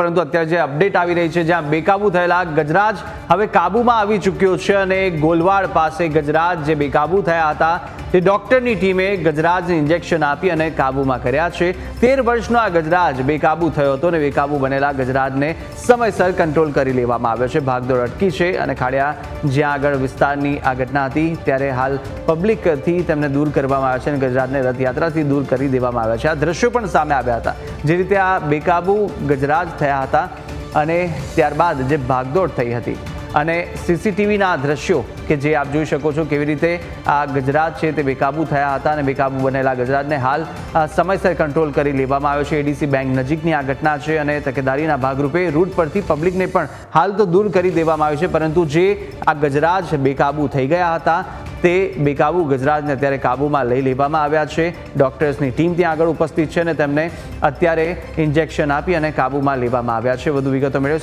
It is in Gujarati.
પરંતુ અત્યારે જે અપડેટ આવી રહી છે, જ્યાં બેકાબુ થયેલા ગજરાજ હવે કાબૂમાં આવી ચૂક્યો છે અને ગોલવાડ પાસે ગજરાજ જે બેકાબુ થયા હતા તે ડોક્ટરની ટીમે ગજરાજને ઇન્જેક્શન આપી અને કાબૂમાં કર્યા છે. તેર વર્ષનો આ ગજરાજ બેકાબુ થયો હતો અને બેકાબુ બનેલા ગજરાજને સમયસર કંટ્રોલ કરી લેવામાં આવ્યો છે. ભાગદોડ અટકી છે અને ખાડિયા જ્યાં આગળ વિસ્તારની આ ઘટના હતી ત્યારે હાલ પબ્લિકથી તેમને દૂર કરવામાં આવ્યા છે અને ગજરાજને રથયાત્રાથી દૂર કરી દેવામાં આવ્યા છે. આ દ્રશ્યો પણ સામે આવ્યા હતા. જે રીતે આ બેકાબુ ગજરાજ થયા હતા અને ત્યારબાદ જે ભાગદોડ થઈ હતી. અને સીસીટીવીના દ્રશ્યો કે જે આપ જોઈ શકો છો કેવી રીતે આ ગજરાજ છે તે બેકાબુ થયા હતા અને બેકાબુ બનેલા ગજરાજને હાલ સમયસર કંટ્રોલ કરી લેવામાં આવ્યો છે. એડીસી બેંક નજીકની આ ઘટના છે અને તકેદારીના ભાગરૂપે રૂટ પરથી પબ્લિકને પણ હાલ તો દૂર કરી દેવામાં આવ્યું છે. પરંતુ જે આ ગજરાજ બેકાબુ થઈ ગયા હતા, તે બેકાબુ ગજરાજને અત્યારે કાબૂમાં લઈ લેવામાં આવ્યા છે. ડોક્ટર્સની ટીમ ત્યાં આગળ ઉપસ્થિત છે અને તેમને અત્યારે ઇન્જેક્શન આપી અને કાબૂમાં લેવામાં આવ્યા છે. વધુ વિગતો મેળવી